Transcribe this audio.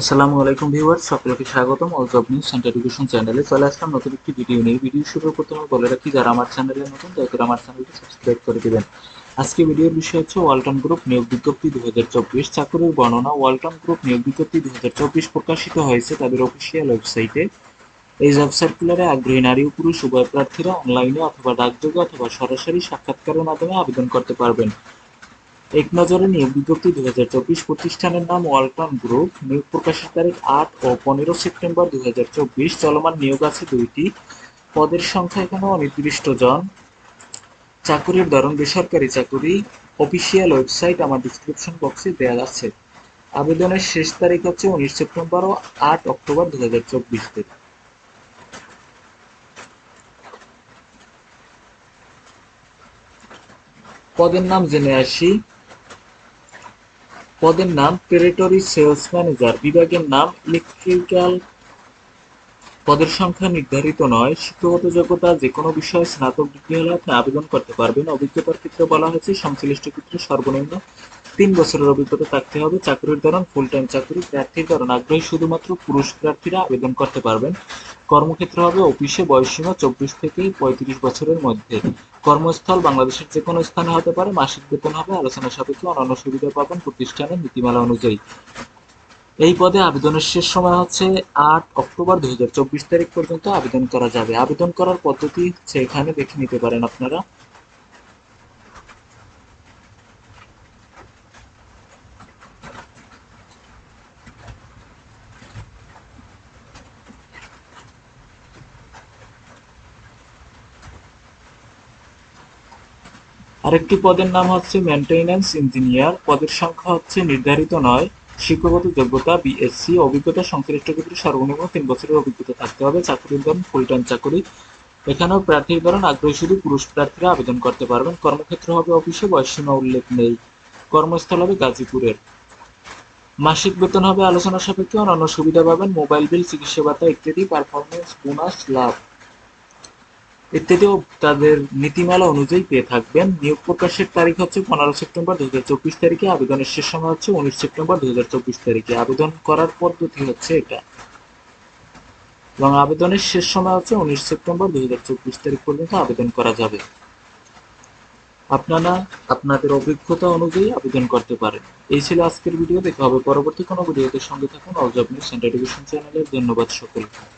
আসসালামু আলাইকুম ভিউয়ার সকলকে স্বাগতম। All job news centre education চ্যানেলে চলে আসলাম নতুন একটি ভিডিও নিয়ে। ভিডিও শুরু করতে আমি বলে রাখি, যারা আমার চ্যানেলে নতুন, দয়া করে আমার চ্যানেলটি সাবস্ক্রাইব করে দিবেন। আজকে ভিডিওর বিষয় হচ্ছে ওয়ালটন গ্রুপ নিয়োগ বিজ্ঞপ্তি দু হাজার চব্বিশ। চাকরির বর্ণনা ওয়ালটন গ্রুপ নিয়োগ বিজ্ঞপ্তি দু হাজার চব্বিশ প্রকাশিত হয়েছে তাদের অফিসিয়াল ওয়েবসাইটে এই জব সার্কুলারে আগ্রহী নারী ও পুরুষ উভয় প্রার্থীরা অনলাইনে অথবা ডাকযোগে অথবা সরাসরি সাক্ষাৎকারের মাধ্যমে আবেদন করতে পারবেন। এক নজরে নিয়োগ বিজ্ঞপ্তি দুই হাজার চব্বিশ প্রতিষ্ঠানের নাম ওয়ালটন গ্রুপ। নিয়োগ প্রকাশের তারিখ আট ও পনেরো সেপ্টেম্বর দুই হাজার চব্বিশ। চলমান নিয়োগ আছে দুইটি। পদের সংখ্যা এখানে অনির্দিষ্ট জন। চাকুরির ধরন, বেসরকারি চাকুরি, অফিসিয়াল ওয়েবসাইট আমার ডিসক্রিপশন বক্সে দেওয়া আছে। আবেদনের শেষ তারিখ হচ্ছে উনিশ সেপ্টেম্বর ও আট অক্টোবর দু হাজার চব্বিশ তারিখ পদের নাম জেনে আসি। পদের নাম টেরিটরি সেলস ম্যানেজার বিভাগের নাম ইলেকট্রিক্যাল পদের সংখ্যা নির্ধারিত নয়। শিক্ষাগত যোগ্যতা যে কোনো বিষয়ে স্নাতক ডিগ্রি হলে আপনি আবেদন করতে পারবেন। অভিজ্ঞতার ক্ষেত্রে বলা হয়েছে, সংশ্লিষ্ট ক্ষেত্রে সর্বনিম্ন তিন বছরের অভিজ্ঞতা থাকতে হবে। চাকরির ধরন ফুল টাইম চাকরি, প্রার্থীর ধরন। আগ্রহী শুধুমাত্র পুরুষ প্রার্থীরা আবেদন করতে পারবেন। কর্মক্ষেত্র হবে অফিসে বয়সসীমা চব্বিশ থেকে পঁয়ত্রিশ বছরের মধ্যে। কর্মস্থল বাংলাদেশের যে কোনো স্থানে হতে পারে। মাসিক বেতন হবে, আলোচনা সাপেক্ষে অন্যান্য সুবিধা পাবেন প্রতিষ্ঠানের নীতিমালা অনুযায়ী। এই পদে আবেদনের শেষ সময় হচ্ছে আট অক্টোবর দুই হাজার চব্বিশ তারিখ পর্যন্ত আবেদন করা যাবে। আবেদন করার পদ্ধতি হচ্ছে এখানে দেখে নিতে পারেন আপনারা। আরেকটি পদের নাম হচ্ছে মেনটেন্যান্স ইঞ্জিনিয়ার পদের সংখ্যা হচ্ছে নির্ধারিত নয়। শিক্ষাগত যোগ্যতা বিএসসি অভিজ্ঞতা, সংশ্লিষ্ট ক্ষেত্রে সর্বনিম্ন তিন বছরের অভিজ্ঞতা থাকতে হবে। চাকরির ধরন ফুল টাইম চাকরি। এখানেও প্রার্থীর ধরন আগ্রহী শুধু পুরুষ প্রার্থীরা আবেদন করতে পারবেন। কর্মক্ষেত্র হবে অফিসে, বয়সসীমা উল্লেখ নেই। কর্মস্থল হবে গাজীপুরের। মাসিক বেতন হবে আলোচনা সাপেক্ষে অন্যান্য সুবিধা পাবেন। মোবাইল বিল, চিকিৎসা ভাতা ইত্যাদি পারফরমেন্স বোনাস লাভ। ইত্যাদিও তাদের নীতিমালা অনুযায়ী পেয়ে থাকবেন। নিয়োগ প্রকাশের তারিখ হচ্ছে পনেরো সেপ্টেম্বর দু তারিখে, আবেদনের শেষ সময় হচ্ছে উনিশ সেপ্টেম্বর দু তারিখে। আবেদন করার পদ্ধতি হচ্ছে এটা। এবং আবেদনের শেষ সময় হচ্ছে উনিশ সেপ্টেম্বর দু তারিখ পর্যন্ত আবেদন করা যাবে। আপনারা আপনাদের অভিজ্ঞতা অনুযায়ী আবেদন করতে পারেন। এই ছিল আজকের ভিডিও। দেখা হবে পরবর্তী কোনো ভিডিওতে। সঙ্গে থাকুন। All job news centre education চ্যানেলের ধন্যবাদ সকলকে।